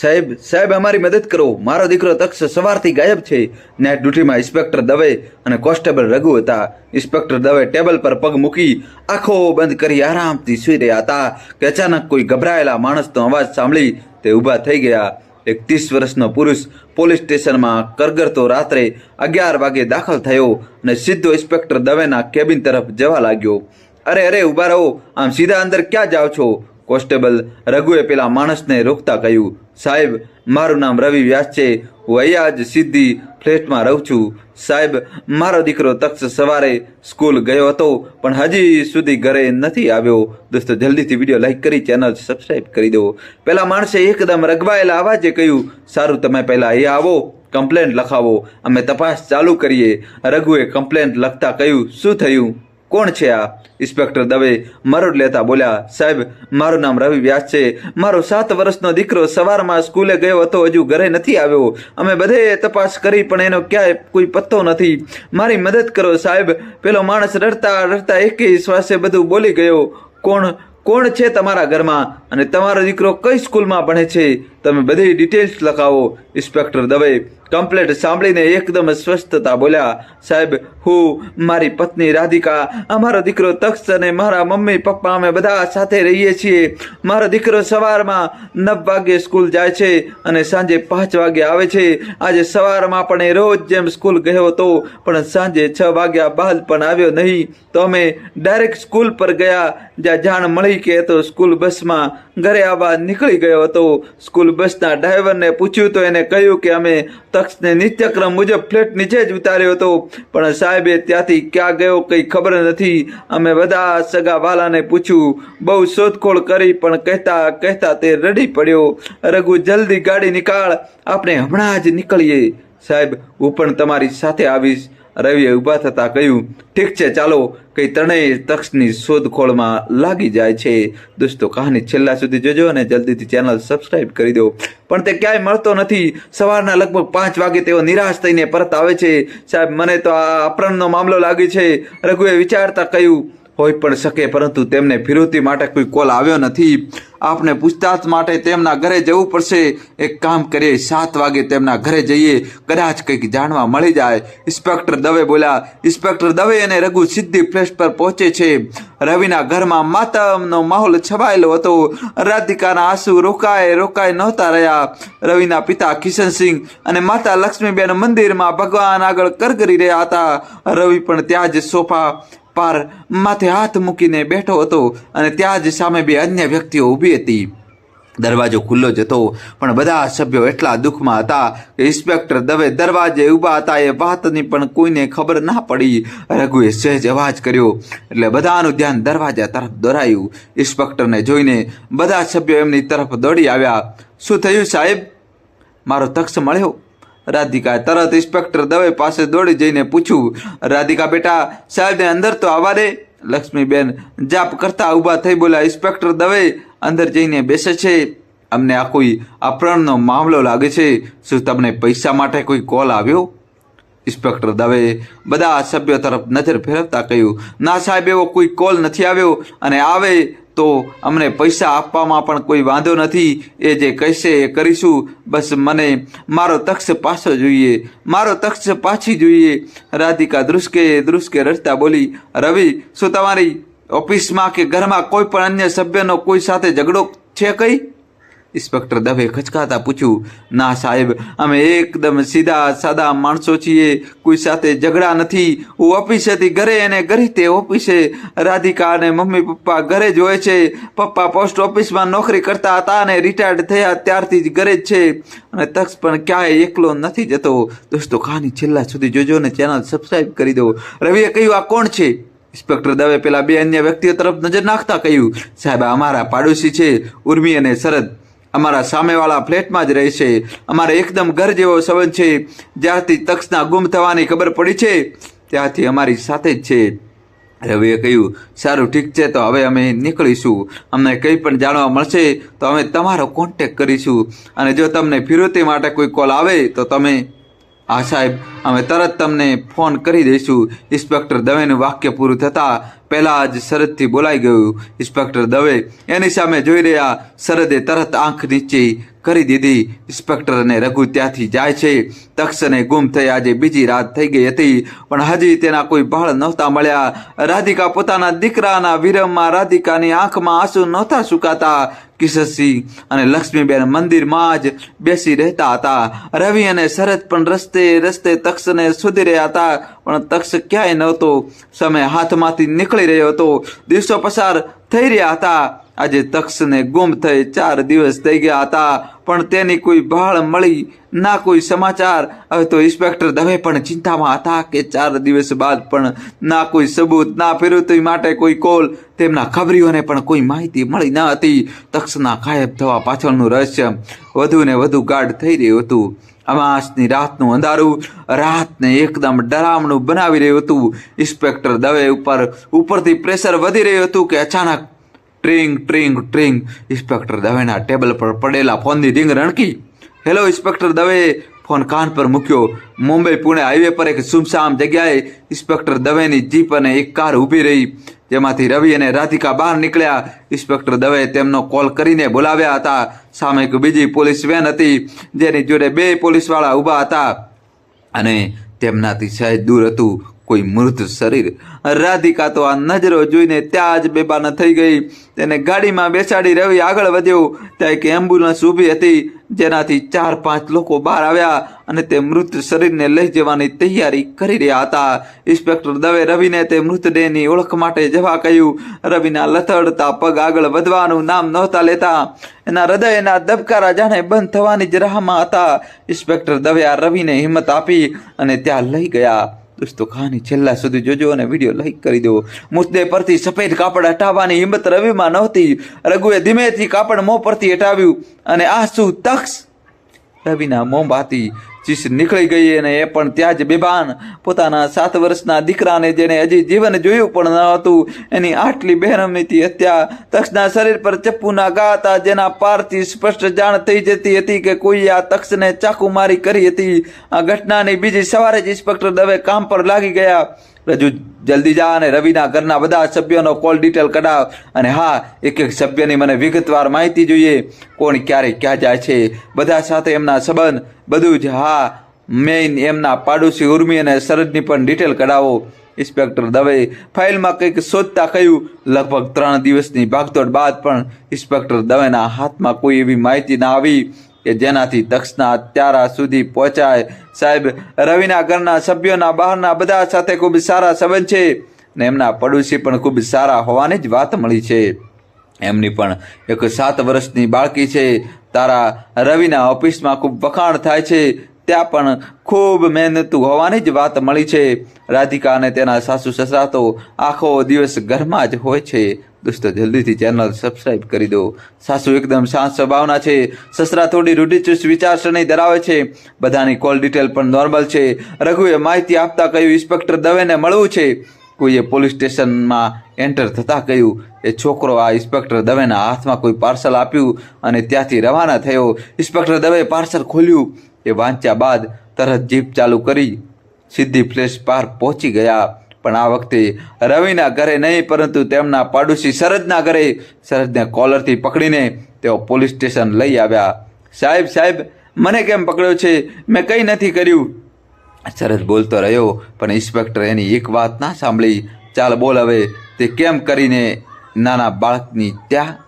સાહેબ સાહેબ, અમારી મદદ કરો. મારો દીકરો તક્ષ સવારથી ગાયબ છે. નાઇટ ડ્યુટીમાં ઇન્સ્પેક્ટર દવે અને કોન્સ્ટેબલ રઘુ હતા. ઇન્સ્પેક્ટર દવે ટેબલ પર પગ મૂકી આંખો બંધ કરી આરામથી સૂઈ રહ્યા હતા. કે અચાનક કોઈ ગભરાયેલા માણસનો અવાજ સાંભળી તે ઊભા થઈ ગયા. એક ત્રીસ વર્ષનો પુરુષ પોલીસ સ્ટેશનમાં કરગરતો રાત્રે અગિયાર વાગે દાખલ થયો અને સીધો ઇન્સ્પેક્ટર દવેના કેબિન તરફ જવા લાગ્યો. અરે અરે, ઊભા રહો. આમ સીધા અંદર ક્યાં જાઓ છો? કોન્સ્ટેબલ રઘુએ પેલા માણસને રોકતા કહ્યું, સાહેબ, મારું નામ રવિ વ્યાસ છે. હું અહીંયા જ સિદ્ધિ ફ્લેટમાં રહું છું. સાહેબ, મારો દીકરો તક્ષ સવારે સ્કૂલ ગયો હતો, પણ હજી સુધી ઘરે નથી આવ્યો. દોસ્તો, જલ્દીથી વીડિયો લાઇક કરી, ચેનલ સબસ્ક્રાઈબ કરી દો. પહેલાં માણસે એકદમ રગવાયેલા અવાજે કહ્યું, સારું, તમે પહેલાં અહીંયા આવો, કમ્પ્લેન્ટ લખાવો. અમે તપાસ ચાલુ કરીએ. રઘુએ કમ્પ્લેન્ટ લખતા કહ્યું, શું થયું? કોણ છે આ? ઇન્સ્પેક્ટર દવે મરોડ લેતા બોલ્યા, સાહેબ, મારું નામ રવિ વ્યાસ છે. મારો સાત વર્ષનો દીકરો સવારમાં સ્કૂલે ગયો હતો, હજુ ઘરે નથી આવ્યો. અમે બધે તપાસ કરી, પણ એનો ક્યાંય કોઈ પત્તો નથી. મારી મદદ કરો, સાહેબ. પેલો માણસ રડતા રડતા એકે શ્વાસે બધું બોલી ગયો. કોણ કોણ છે તમારા ઘરમાં? અને તમારો દીકરો કઈ સ્કૂલમાં ભણે છે? તમે બધી ડિટેલ્સ લખાવો ઇન્સ્પેક્ટર દવે. કમ્પ્લેટ સાંભળીને એકદમ સ્વસ્થતા બોલ્યા, સાહેબ, હું, મારી પત્ની રાધિકા, અમારો દીકરો તક્ષ અને મારા મમ્મી પપ્પા અમે બધા સાથે રહીએ છીએ. મારો દીકરો સવારમાં નવ વાગે સ્કૂલ જાય છે અને સાંજે પાંચ વાગે આવે છે. આજે સવારમાં પણ એ રોજ જેમ સ્કૂલ ગયો હતો, પણ સાંજે છ વાગ્યા બાદ પણ આવ્યો નહીં. તો અમે ડાયરેક્ટ સ્કૂલ પર ગયા. જ્યાં જાણ મળી કે તો સ્કૂલ બસમાં ઘરે આવવા નીકળી ગયો હતો. સ્કૂલ બસના ડ્રાઈવરને પૂછ્યું તો એને કહ્યું કે અમે તક્ષને નિત્યક્રમ મુજબ ફ્લેટ નીચે જ ઉતાર્યો હતો. પણ સાહેબે ત્યાંથી ક્યાં ગયો કંઈ ખબર નથી. અમે બધા સગા વાલાને પૂછ્યું. બહુ શોધખોળ કરી પણ કહેતા કહેતા તે રડી પડ્યો. રઘુ, જલ્દી ગાડી નીકાળ. આપણે હમણાં જ નીકળીએ. સાહેબ, હું પણ તમારી સાથે આવીશ. રવિએ ઊભા થતાં કહ્યું, ઠીક છે, ચાલો. કઈ ત્રણેય તક્ષની શોધખોળમાં લાગી જાય છે. દોસ્તો, કહાની છેલ્લા સુધી જોજો અને જલ્દીથી ચેનલ સબસ્ક્રાઈબ કરી દો. પણ તે ક્યાંય મળતો નથી. સવારના લગભગ પાંચ વાગે તેઓ નિરાશ થઈને પરત આવે છે. સાહેબ, મને તો આ અપહરણનો મામલો લાગે છે. રઘુએ વિચારતા કહ્યું હોઈ પણ શકે, પરંતુ તેમને ફિરોતી માટે કોઈ કોલ આવ્યો નથી. આપને પૂછતાછ માટે તેમના ઘરે જવું પડશે. એક કામ કરીએ, સાત વાગે તેમના ઘરે જઈએ. કદાચ કંઈક જાણવા મળી જાય. ઇન્સ્પેક્ટર દવે બોલ્યા, ઇન્સ્પેક્ટર દવે અને રઘુ સિદ્ધિ પ્લેસ પર પહોંચે છે. રવિના ઘરમાં માતમનો માહોલ છવાયેલો હતો. રાધિકાના આંસુ રોકાય રોકાય નહોતા રહ્યા. રવિના પિતા કિશનસિંહ અને માતા લક્ષ્મીબેન મંદિરમાં ભગવાન આગળ કરગરી રહ્યા હતા. રવિ પણ ત્યાં જ સોફા પાર માથે હાથ મૂકીને બેઠો હતો અને ત્યાં જ સામે બે અન્ય વ્યક્તિઓ ઊભી હતી. દરવાજો ખુલ્લો જ હતો, પણ બધા સભ્યો એટલા દુઃખમાં હતા કે ઇન્સ્પેક્ટર દવે દરવાજે ઊભા હતા એ વાતની પણ કોઈને ખબર ના પડી. રઘુએ સહેજ અવાજ કર્યો, એટલે બધાનું ધ્યાન દરવાજા તરફ દોરાયું. ઇન્સ્પેક્ટરને જોઈને બધા સભ્યો એમની તરફ દોડી આવ્યા. શું થયું સાહેબ? મારો તક્ષ મળ્યો? રાધિકા તરત ઇન્સ્પેક્ટર દવે પાસે દોડી જઈને પૂછ્યું, રાધિકા બેટા સાહેબને અંદર તો આવવા દે લક્ષ્મીબેન, જાપ કરતા ઊભા થઈ બોલ્યા ઇન્સ્પેક્ટર દવે અંદર જઈને બેસે છે. અમને આ કોઈ અપહરણનો મામલો લાગે છે. શું તમને પૈસા માટે કોઈ કોલ આવ્યો? ઇન્સ્પેક્ટર દવે બધા સભ્યો તરફ નજર ફેરવતા કહ્યું, ના સાહેબ, એવો કોઈ કોલ નથી આવ્યો અને આવે તો અમને પૈસા આપવામાં પણ કોઈ વાંધો નથી. એ જે કહેશે એ કરીશું. બસ મને મારો તક્ષ પાછો જોઈએ. મારો તક્ષ પાછી જોઈએ. રાધિકા ધ્રુસકે દ્રુષ્કે રડતા બોલી, રવિ, શું તમારી ઓફિસમાં કે ઘરમાં કોઈ પણ અન્ય સભ્યનો કોઈ સાથે ઝઘડો છે કઈ? ઇન્સ્પેક્ટર દવે ખચકાતા પૂછ્યું, ના સાહેબ, અમે એકદમ સીધા સાદા માણસો છીએ, કોઈ સાથે ઝઘડા નથી. હું ઓફિસેથી ઘરે અને ઘરે તે ઓફિસે. રાધિકા અને મમ્મી પપ્પા ઘરે જ હોય છે. પપ્પા પોસ્ટ ઓફિસમાં નોકરી કરતા હતા અને રિટાયર્ડ થયા ત્યારથી જ ઘરે જ છે. અને તક્ષ પણ ક્યાંય એકલો નથી જતો. દોસ્તો કહાની છેલ્લા સુધી જોજો અને ચેનલ સબસ્ક્રાઈબ કરી દો. રવિએ કહ્યું, આ કોણ છે? ઇન્સ્પેક્ટર દવે પેલા બે અન્ય વ્યક્તિઓ તરફ નજર નાખતા કહ્યું, સાહેબ અમારા પાડોશી છે, ઉર્મી અને શરદ. અમારા સામેવાળા ફ્લેટમાં જ રહે છે અમારે એકદમ ઘર જેવો સંબંધ છે. જ્યારથી તક્ષના ગુમ થવાની ખબર પડી છે, ત્યારથી અમારી સાથે જ છે. રવિએ કહ્યું, સારું, ઠીક છે, તો હવે અમે નીકળીશું. અમને કંઈ પણ જાણવા મળશે, તો અમે તમારો કોન્ટેક કરીશું. અને જો તમને ફિરોતી માટે કોઈ કોલ આવે, તો તમે હા, સાહેબ, અમે તરત તમને ફોન કરી દઈશું. ઇન્સ્પેક્ટર દવેનું વાક્ય પૂરું થતાં પહેલાં જ શરદથી બોલાઈ ગયું. ઇન્સ્પેક્ટર દવે એની સામે જોઈ રહ્યા શરદે તરત આંખ નીચે કરી દીધી. ઇન્સ્પેક્ટર અને રઘુ ત્યાંથી જાય છે. તક્ષને ગુમ થઈ આજે બીજી રાત થઈ ગઈ હતી. પણ હજી તેના કોઈ ભાળ નહોતા મળ્યા. રાધિકા પોતાના દીકરાના વિરમમાં રાધિકાની આંખમાં આંસુ નહોતા સુકાતા. કિશનસિંહ અને લક્ષ્મીબેન મંદિરમાં જ બેસી રહેતા હતા. રવિ અને શરદ પણ રસ્તે રસ્તે તક્ષને શોધી રહ્યા હતા. પણ તક્ષ ક્યાંય નહોતો. સમય હાથમાંથી નીકળી રહ્યો હતો. દિવસો પસાર થઈ રહ્યા હતા. આજે તક્ષને ગુમ થઈ ચાર દિવસ થઈ ગયા હતા. પણ તેની કોઈ ભાળ મળી ના કોઈ સમાચાર. હવે તો ઇન્સ્પેક્ટર દવે પણ ચિંતામાં હતા કે ચાર દિવસ બાદ પણ ના કોઈ સબૂત, ના ફેરવતી માટે કોઈ કોલ. તેમના ખબરીઓને પણ કોઈ માહિતી મળી ન હતી. તક્ષના ગાયબ થવા પાછળનું રહસ્ય વધુ ને વધુ ગાઢ થઈ રહ્યું હતું. અમાસની રાતનું અંધારું, રાતને એકદમ ડરામણું બનાવી રહ્યું હતું. ઇન્સ્પેક્ટર દવે ઉપર, ઉપરથી પ્રેશર વધી રહ્યું હતું કે અચાનક ટ્રિંગ ટ્રિંગ ટ્રિંગ. ઇન્સ્પેક્ટર દવેના ટેબલ પર પડેલા ફોનની રિંગ રણકી. હેલો, ઇન્સ્પેક્ટર દવે ફોન કાન પર મૂક્યો. મુંબઈ, પુણે હાઈવે પર એક સુમસામ જગ્યાએ ઇન્સ્પેક્ટર દવેની જીપ અને એક કાર ઊભી રહી. જેમાંથી રવિ અને રાધિકા બહાર નીકળ્યા. ઇન્સ્પેક્ટર દવે તેમનો કોલ કરીને બોલાવ્યા હતા. સામે એક બીજી પોલીસ વેન હતી, જેની જોડે બે પોલીસવાળા ઊભા હતા અને તેમનાથી સહેજ દૂર હતું કોઈ મૃત શરીર. રાધિકા તો આ નજરો જોઈને ત્યાં જ બેબાન થઈ ગઈ. તેને ગાડીમાં બેસાડી રવિ આગળ વધ્યો. ત્યાં એક એમ્બ્યુલન્સ ઊભી હતી. જેનાથી ચાર પાંચ લોકો બહાર આવ્યા અને તે મૃત શરીરને લઈ જવાની તૈયારી કરી રહ્યા હતા. ઇન્સ્પેક્ટર દવે રવિને તે મૃતદેહની ઓળખ માટે જવા કહ્યું. રવિના લથડતા પગ આગળ વધવાનું નામ નહોતા લેતા. એના હૃદયના ધબકારા જાણે બંધ થવાની જ રાહમાં હતા. ઇન્સ્પેક્ટર દવે આ રવિને હિંમત આપી અને ત્યાં લઈ ગયા. દોસ્તો કહાની છેલ્લા સુધી જોજો અને વીડિયો લાઈક કરી દેવો. મુદ્દે પરથી સફેદ કાપડ હટાવવાની હિંમત રવિમાં નહોતી. રઘુએ ધીમેથી કાપડ મોં પરથી હટાવ્યું અને આ શું તક્ષ રવિના મોંમાંથી ચીસ નીકળી ગઈ અને એ પણ ત્યાં જ બેભાન. પોતાના સાત વર્ષના દીકરાને જેને હજી જીવન જોયું પણ ન હતું, એની આટલી બેરહમીથી હત્યા તક્ષના શરીર પર ચપ્પુના ઘા હતા જેના પારથી સ્પષ્ટ જાણ થઈ જતી હતી કે કોઈ આ તક્ષને ચાકુ મારી કરી હતી. આ ઘટનાની બીજી સવારે જ ઇન્સ્પેક્ટર દવે કામ પર લાગી ગયા. રજુ જલ્દી જા અને રવિના ઘરના બધા સભ્યોનો કોલ ડિટેલ કઢાવ. અને હા, એક એક સભ્યની મને વિગતવાર માહિતી જોઈએ. કોણ ક્યારે ક્યાં જાય છે. બધા સાથે એમના સંબંધ. બધું જ હા મેઇન એમના પાડોશી ઉર્મી અને શરદની પણ ડિટેલ કઢાવો. ઇન્સ્પેક્ટર દવે ફાઇલમાં કંઈક શોધતા કહ્યું. લગભગ ત્રણ દિવસની ભાગદોડ બાદ પણ ઇન્સ્પેક્ટર દવેના હાથમાં કોઈ એવી માહિતી ના આવી. કે જેનાથી દક્ષના ત્યારા સુધી પહોંચાય. સાહેબ, રવિના ઘરના સભ્યોના બહારના બધા સાથે ખૂબ સારા સંબંધ છે ને એમના પડોશી પણ ખૂબ સારા હોવાની જ વાત મળી છે. એમની પણ એક સાત વર્ષની બાળકી છે. તારા રવિના ઓફિસમાં ખૂબ વખાણ થાય છે. ત્યાં પણ ખૂબ મહેનતુ હોવાની જ વાત મળી છે. રાધિકા અને તેના સાસુ સસરા તો આખો દિવસ ઘરમાં જ હોય છે. દોસ્તો, જલ્દીથી ચેનલ સબસ્ક્રાઈબ કરી દો. સાસુ એકદમ શાંત સ્વભાવના છે. સસરા થોડી રૂઢિચુસ્ત વિચારસરણી ધરાવે છે. બધાની કોલ ડિટેલ પણ નોર્મલ છે. રઘુએ માહિતી આપતા કહ્યું ઇન્સ્પેક્ટર દવેને મળવું છે. કોઈએ પોલીસ સ્ટેશનમાં એન્ટર થતાં કહ્યું, એ છોકરો આ ઇન્સ્પેક્ટર દવેના હાથમાં કોઈ પાર્સલ આપ્યું અને ત્યાંથી રવાના થયો. ઇન્સ્પેક્ટર દવે પાર્સલ ખોલ્યું. એ વાંચ્યા બાદ તરત જીપ ચાલુ કરી સીધી ફ્લેશ પાર પહોંચી ગયા. પણ આ વખતે રવિના ઘરે નહીં, પરંતુ તેમના પાડોશી શરદના ઘરે શરદને કોલરથી પકડીને તેઓ પોલીસ સ્ટેશન લઈ આવ્યા. સાહેબ સાહેબ, મને કેમ પકડ્યો છે? મેં કંઈ નથી કર્યું. શરદ બોલતો રહ્યો, પણ ઇન્સ્પેક્ટર એની એક વાત ના સાંભળી. ચાલ બોલ હવે, તે કેમ કરીને નાના બાળકની ત્યાં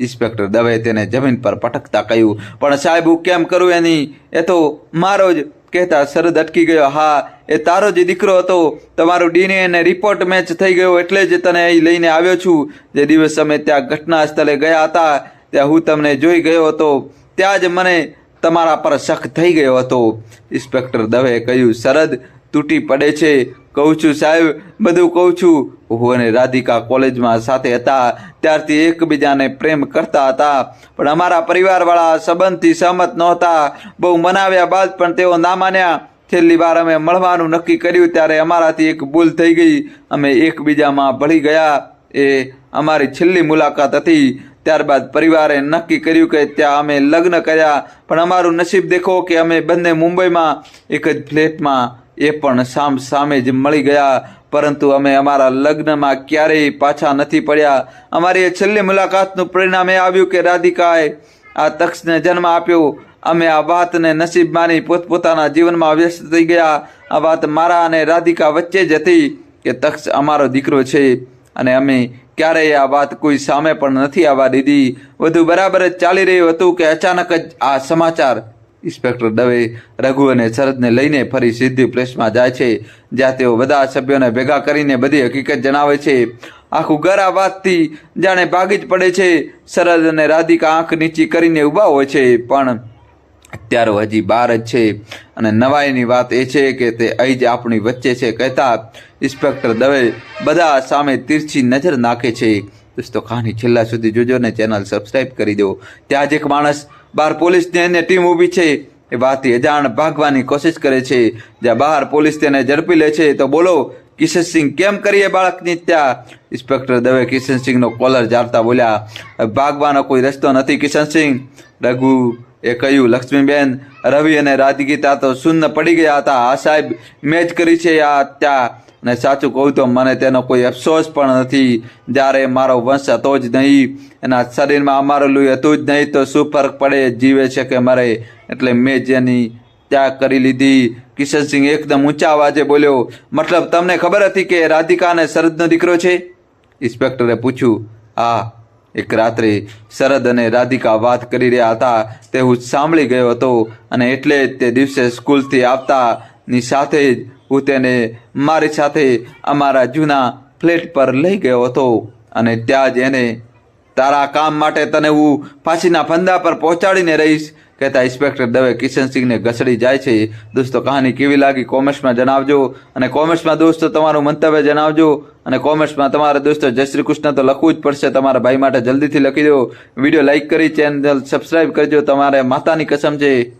ઇન્સ્પેક્ટર દવે તેને જમીન પર પટકતા કહ્યું, પણ સાહેબ, હું કેમ કરું એની? એ તો મારો જ. કહેતા શરદ અટકી ગયો, હા, એ તારો જ દીકરો હતો. તમારો ડીને એને રિપોર્ટ મેચ થઈ ગયો એટલે જ તને અહીં લઈને આવ્યો છું. જે દિવસ અમે ત્યાં ઘટના સ્થળે ગયા હતા, ત્યાં હું તમને જોઈ ગયો હતો. ત્યાં જ મને તમારા પર શક થઈ ગયો હતો. ઇન્સ્પેક્ટર દવે કહ્યું શરદ તૂટી પડે છે. કહું છું સાહેબ, બધું કહું છું. હું અને રાધિકા કોલેજમાં સાથે હતા. ત્યારથી એકબીજાને પ્રેમ કરતા હતા. પણ અમારા પરિવારવાળા સંબંધથી સહમત નહોતા. બહુ મનાવ્યા બાદ પણ તેઓ ના માન્યા. છેલ્લી વાર અમે મળવાનું નક્કી કર્યું ત્યારે અમારાથી એક ભૂલ થઈ ગઈ. અમે એકબીજામાં ભળી ગયા. એ અમારી છેલ્લી મુલાકાત હતી. ત્યારબાદ પરિવારે નક્કી કર્યું કે ત્યાં અમે લગ્ન કર્યા. પણ અમારું નસીબ દેખો કે અમે બંને મુંબઈમાં એક જ ફ્લેટમાં એ પણ સામ સામે જ મળી ગયા. પરંતુ અમે અમારા લગ્નમાં ક્યારેય પાછા નથી પડ્યા. અમારી એ છેલ્લી મુલાકાતનું પરિણામ એ આવ્યું કે રાધિકાએ આ તક્ષને જન્મ આપ્યો. અમે આ વાતને નસીબ માની પોતપોતાના જીવનમાં વ્યસ્ત થઈ ગયા. આ વાત મારા અને રાધિકા વચ્ચે જ હતી કે તક્ષ અમારો દીકરો છે અને અમે ક્યારેય આ વાત કોઈ સામે પણ નથી આવવા દીધી. બધું બરાબર જ ચાલી રહ્યું હતું કે અચાનક જ આ સમાચાર ઇન્સ્પેક્ટર દવે રઘુ અને શરદને લઈને ફરી સિદ્ધિ પ્લેસમાં જાય છે, જ્યાં તેઓ બધા સભ્યોને ભેગા કરીને બધી હકીકત જણાવે છે. આખું ઘર આ વાતથી જાણે ભાગી જ પડે છે. શરદ અને રાધિકા આંખ નીચી કરીને ઊભા હોય છે, પણ અત્યારે હજી બહાર જ છે. અને નવાઈની વાત એ છે કે તે અહીં જ આપણી વચ્ચે છે, કહેતા ઇન્સ્પેક્ટર દવે બધા સામે તીરછી નજર નાખે છે. દોસ્તો કહાની છેલ્લા સુધી જોજો ને ચેનલ સબસ્ક્રાઈબ કરી દો ત્યાં જ એક માણસ બહાર પોલીસની અન્ય ટીમ ઊભી છે. એ વાતથી અજાણ ભાગવાની કોશિશ કરે છે. જ્યાં બહાર પોલીસ તેને ઝડપી લે છે તો બોલો કિશનસિંહ કેમ કરીએ બાળકની ત્યાં ઇન્સ્પેક્ટર દવે કિશનસિંહનો કોલર જાળતા બોલ્યા, ભાગવાનો કોઈ રસ્તો નથી કિશનસિંહ રઘુ એ કહ્યું, લક્ષ્મીબેન, રવિ અને રાજગીતા તો શૂન્ય પડી ગયા હતા. આ સાહેબ મેચ કરી છે, આ ત્યાં અને સાચું કહું તો મને તેનો કોઈ અફસોસ પણ નથી. જ્યારે મારો વંશ હતો જ નહીં એના શરીરમાં અમારું લોહી હતું જ નહીં તો શું ફરક પડે? જીવે છે કે મરે? એટલે મેં જેની ત્યાગ કરી લીધી. કિશનસિંહ એકદમ ઊંચા અવાજે બોલ્યો, મતલબ તમને ખબર હતી કે રાધિકા અને શરદનો દીકરો છે? ઇન્સ્પેક્ટરે પૂછ્યું, હા, એક રાત્રે શરદ અને રાધિકા વાત કરી રહ્યા હતા. તે હું સાંભળી ગયો હતો અને એટલે જ તે દિવસે સ્કૂલથી આવતાની સાથે જ હું તેને મારી સાથે અમારા જૂના ફ્લેટ પર લઈ ગયો હતો અને ત્યાં જ એને તારા કામ માટે તને હું ફાંસીના ફંદા પર પહોંચાડીને રહીશ, કહેતા ઇન્સ્પેક્ટર દવે કિશનસિંહને ઘસડી જાય છે. દોસ્તો, કહાની કેવી લાગી કોમેન્ટ્સમાં જણાવજો અને કોમેન્ટ્સમાં દોસ્તો તમારું મંતવ્ય જણાવજો અને કોમેન્ટ્સમાં તમારા દોસ્તો જય શ્રી કૃષ્ણ તો લખવું જ પડશે. તમારા ભાઈ માટે જલ્દીથી લખી દો. વીડિયો લાઈક કરી, ચેનલ સબસ્ક્રાઈબ કરજો. તમારે માતાની કસમ છે.